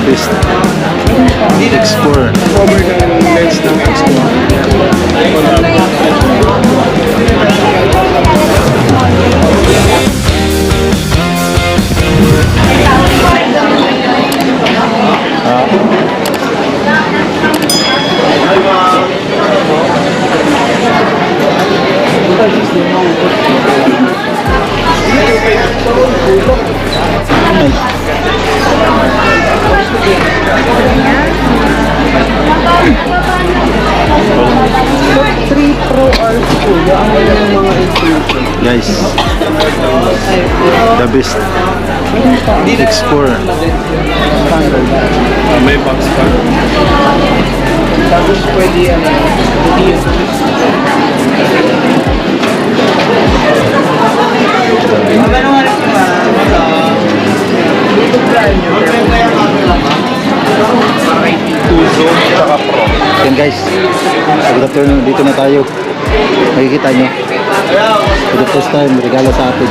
The best. Explorer. The best. Explorer. May box pa. Tapos pwede ano, hindi Tuzo, tsaka Pro. Yan guys. Good afternoon. Dito na tayo. Makikita nyo. For the first time, regalo sa atin.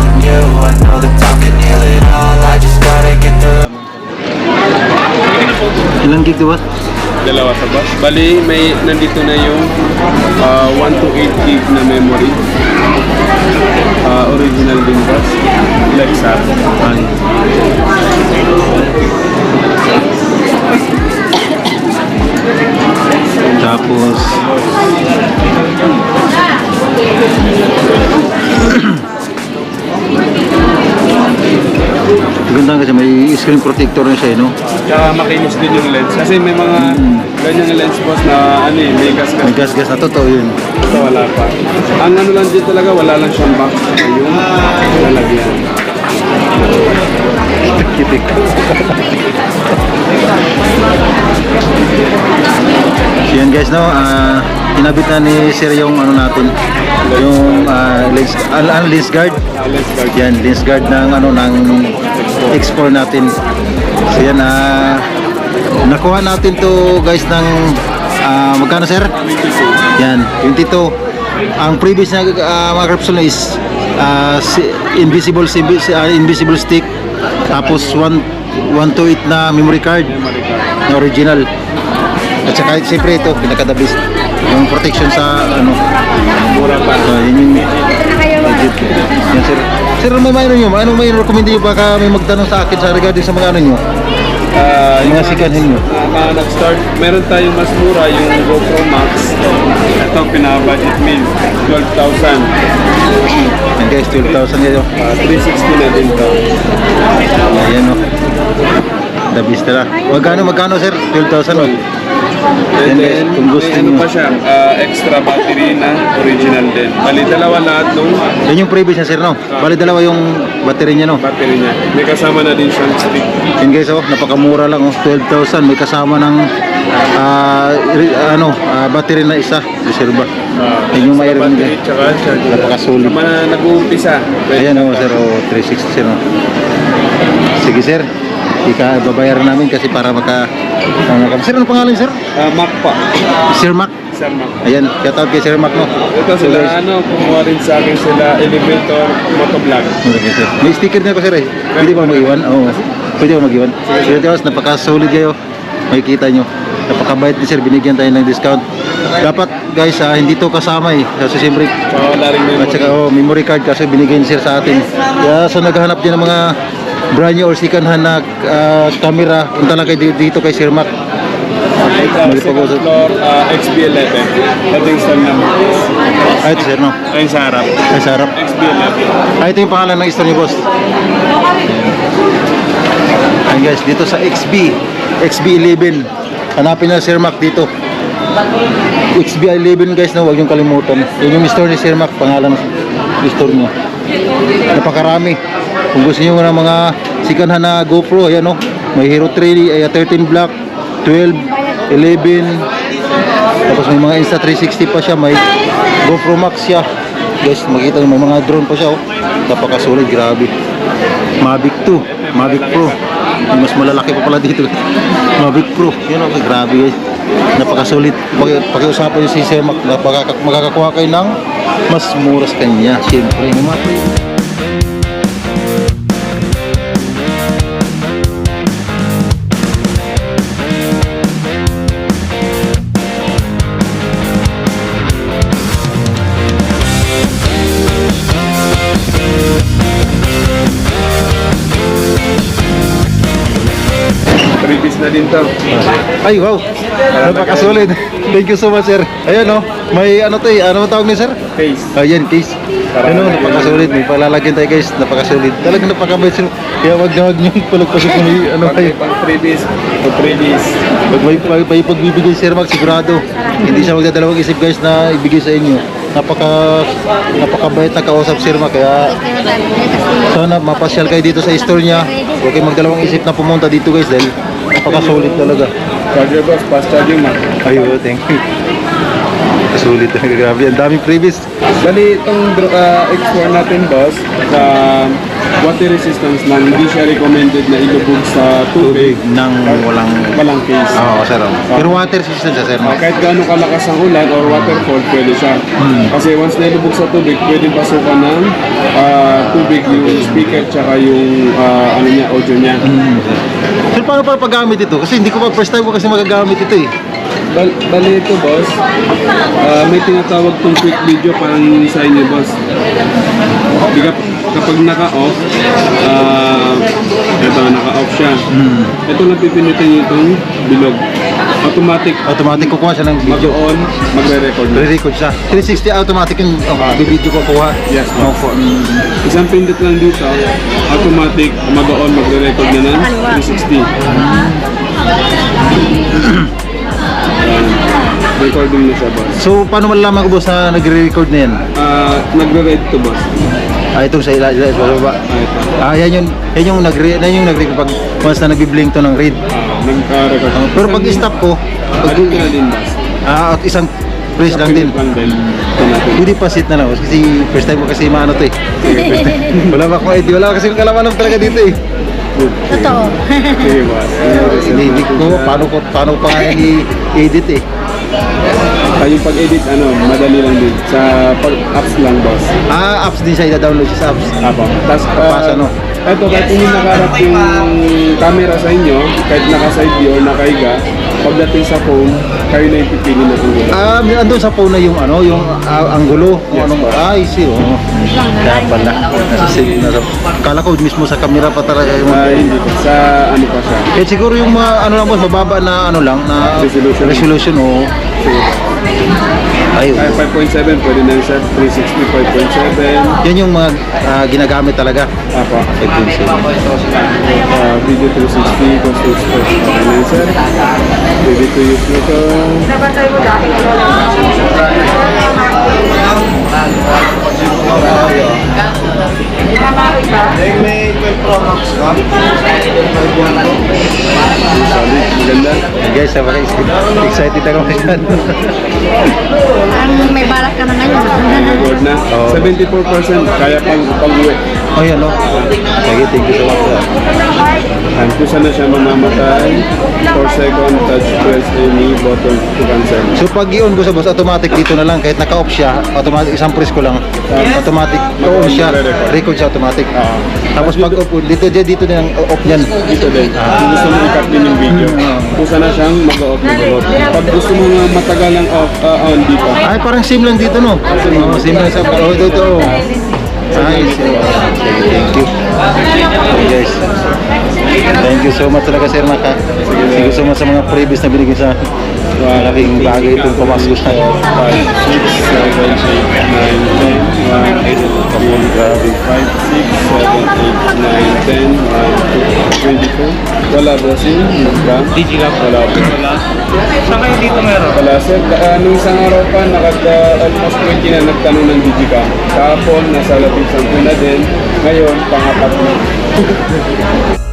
controlling you I know that time can heal it all I just gotta get through Ilang gig diba? Dalawa sa bus. Bali, may nandito na yung ah, 1 to 8 gig na memory. Ah, original din bus. Lexa. Ay. Tapos may screen protector na siya, eh, no? Tsaka makinis din yung lens. Kasi may mga ganyang lens boss na ano eh, may gas May gas-gas na totoo yun. Ito wala pa. Ang ano lang din talaga, wala lang siyang box. Yung lalagyan. Kitik. So yan guys, no, ah inabit na ni Sir yung ano natin, yung ah, lens, ah, ah, lens guard. Ah, lens guard. Yan, lens guard ng ano ng X4 natin. So yan, ah nakuha natin to guys ng ah, magkano sir? Yan, 22. Ang previous na ah, mga capsule is si- invisible si- ah, invisible stick tapos 1 128 na memory card na original. At saka siyempre ito, pinaka-the best. Yung protection sa ano. Mura pa. So, yun yung legit. Yan sir. Sir, may mayroon nyo? Ano may recommend nyo? Baka may magtanong sa akin sa regarding sa mga ano nyo? Ah, Mga second hand nyo? na, na nag-start, meron tayong mas mura, yung GoPro Max. Ito, pinaka-budget meal, 12,000. Yan guys, 12,000 yun. Ah, 360 na din to. Ayan o. The best na. Magkano, magkano sir? 12,000 o. And then, kung gusto may ano nyo. pa siya, ah, extra battery na original din. Bali, dalawa lahat nung Yan yung previous niya sir no? Bali dalawa yung battery niya no? battery niya. May kasama na din siyang stick. Yan guys oh, napakamura lang oh. 12,000 may kasama ng ah, re- ano, ah, battery na isa. Reserva. Ah, Yan yung extra mayroon battery, din. tsaka charger. Napakasulit. Tama na nag-uumpisa. Ayan oh sir, oh, 360 sir oh. Sige sir, ika babayaran namin kasi para maka kami. Sir, ano pangalan sir? Ah, Mac pa. Sir Mac. Sir Mac. Ayan, shout out kay Sir Mac no. Ito sila, ano, kumuha rin sa akin sila elevator motovlog. Okay, sir. May sticker na ako sir eh. Pwede ba mag-iwan? Oo. Pwede ba mag-iwan? Sige, Tiwas, napaka-solid kayo. Makikita nyo. Napakabait ni sir, binigyan tayo ng discount. Dapat guys, ah, hindi to kasama eh. Kasi siyempre, memory. at saka oh, memory card kasi binigay ni sir sa atin. Kaya sa naghahanap din ng mga brand new or second hand na ah, camera, punta lang kayo di- dito kay Sir Mac. Mali pa second floor, ah, XB11. Ito yung stall number. Ay, ito sir, no? Ayun sa harap. Ay, sa harap. XB11. Ay, ito yung pangalan ng store niyo, boss. Ayan guys, dito sa XB, XB11. Hanapin na Sir Mac dito. XB11 guys na huwag niyong kalimutan. Yun yung store ni Sir Mac, pangalan ng store niya. Napakarami. Kung gusto niyo ng mga sikanhan na GoPro, ayan oh. May Hero 3, ay 13 Black, 12, 11. Tapos may mga Insta360 pa siya, may GoPro Max siya. Guys, makita niyo may mga drone pa siya oh. Napakasulit, grabe. Mavic 2, Mavic Pro. Mas malalaki pa pala dito. Mavic Pro. Yan oh, grabe guys. Napakasulit. Paki- Pakiusapan niyo si napaka- makakakuha kayo ng mas mura sa kanya. Siyempre, yung to. Ay, wow. Napakasulit. Thank you so much, sir. Ayan, oh. May ano to eh. Ano tawag niyo, sir? Case. Ayan, case. Ano, napakasulit. May palalagyan tayo, guys. Napakasulit. Talagang napakabait sir. Kaya wag na wag niyo palagpasin kung may ano kayo. pag previous, pag previous. Pag may, may, may pagbibigay, sir, Max, sigurado. Hindi siya magdadalawang isip, guys, na ibigay sa inyo. Napaka, napakabait na kausap, sir, Mac. Kaya sana mapasyal kayo dito sa store niya. Huwag kayong magdalawang isip na pumunta dito, guys, dahil napakasulit talaga. Charger boss, fast charging man. Ayo, thank you. Sulit talaga, grabe. Ang daming previous. Bali, itong uh, X4 natin boss, sa water resistance lang, hindi siya recommended na ilubog sa tubig. Tubig ng walang... Walang case. Oo, sir. oh. Pero water resistant siya, sir. Uh, kahit gaano kalakas ang ulan or waterfall, pwede siya. Kasi once na ilubog sa tubig, pwede pasukan ng ah, tubig yung speaker tsaka yung ah, ano niya, audio niya. Sir, paano para paggamit ito? Kasi hindi ko pa first time ko kasi magagamit ito eh. Bal bali ito, boss. Ah, may tinatawag tong quick video parang sa inyo, boss. Ka, kapag naka-off, ah, ito, naka-off siya. Ito lang pipindutin niyo itong bilog. Automatic, Automatic kukuha siya ng video. mag-on, magre-record. Re-record siya. 360 automatic yung oh, video ko kuha. Yes, No, ma'am. for, mm, Isang pindot lang dito, automatic, mag-on, magre-record na ng 360. Ayan. Recording na siya, boss. So, paano malalaman ko boss na nagre-record na yan? Ah, nagre-read to, boss. Ah, itong sa ila, ila, sa baba. Ah, ito. Yan yung, yan yung nagre, yan yung nagre pag once na nagbi-blink to ng read. Ah, pero pag stop ko, pag, ah, at isang press lang din. Ito. Pwede pa sit na lang kasi first time ko kasi maano to eh. Wala pa akong idea, wala kasi akong kalaman talaga dito eh. Totoo. Okay, boss. Hindi, hindi ko paano ko paano pa nga i-edit eh. Ah, yung pag-edit, ano, madali lang din. Sa pag-apps lang, boss. Ah, apps din siya i-download siya sa apps. Apo. Tapos, Papasa, no? Ito, kahit hindi nakarap yung camera sa inyo, kahit naka-side view or nakahiga, pagdating sa phone, kayo na yung pipili na kung gano'n. Ah, may andun sa phone na yung ano, yung ah, anggulo. Kung Yes, anong, boss. ay, see, oh. Kaya pala. Nasa save na sa, kala ko mismo sa camera pa talaga yung Ah, hindi po. Sa ano pa siya. Kaya siguro yung mga ano lang boss, mababa na ano lang na Resolution. resolution oh. Ay, Kaya 5.7, pwede na yun sa 360, 5.7. yan yung mga ah, ginagamit talaga. Apo. 5.7. Video 360, cost to express. Okay na yun, sir. Pwede to use nito. Solid, maganda. Guys, sa mga excited ako dyan. Ang may balak ka na ngayon. Good na. Oo. 74% kaya pang pang-uwi. Oh yan oh. Sige, thank you so much. sir. And kung saan na siya mamamatay, 4 second touch press any button to cancel. So pag i-on ko sa boss, automatic dito na lang. Kahit naka-off siya, automatic, isang press ko lang. Automatic, on siya. Record siya automatic. Oo. Tapos pag off, dito, dito, dito na yung off niyan. Dito din. Kung gusto mo i-cut din yung video, kung saan na siyang mag-off na off. Pag gusto mo nga matagal ang off, ah, on dito. Ay, parang same lang dito, no? Oh, same lang sa... Oh, ito, ito. oh. Ay, Thank you so much talaga, Sir Mac, ha? Thank you so much sa mga previous na binigay sa malaking bagay itong pumasok sa 5, 6, 7, 8, 9, 10, 1, 2, 3, 4, 5, 6, 7, 8, 9, 10, 1, 2, 22. Wala ba si Ba? Digicam? Wala. Wala. Saan kayo dito meron? Wala sir. Uh, nung isang araw pa, nakag uh, almost 20 na nagtanong ng Digicam. Kahapon, nasa labing sampu na din. Ngayon, pangapat na.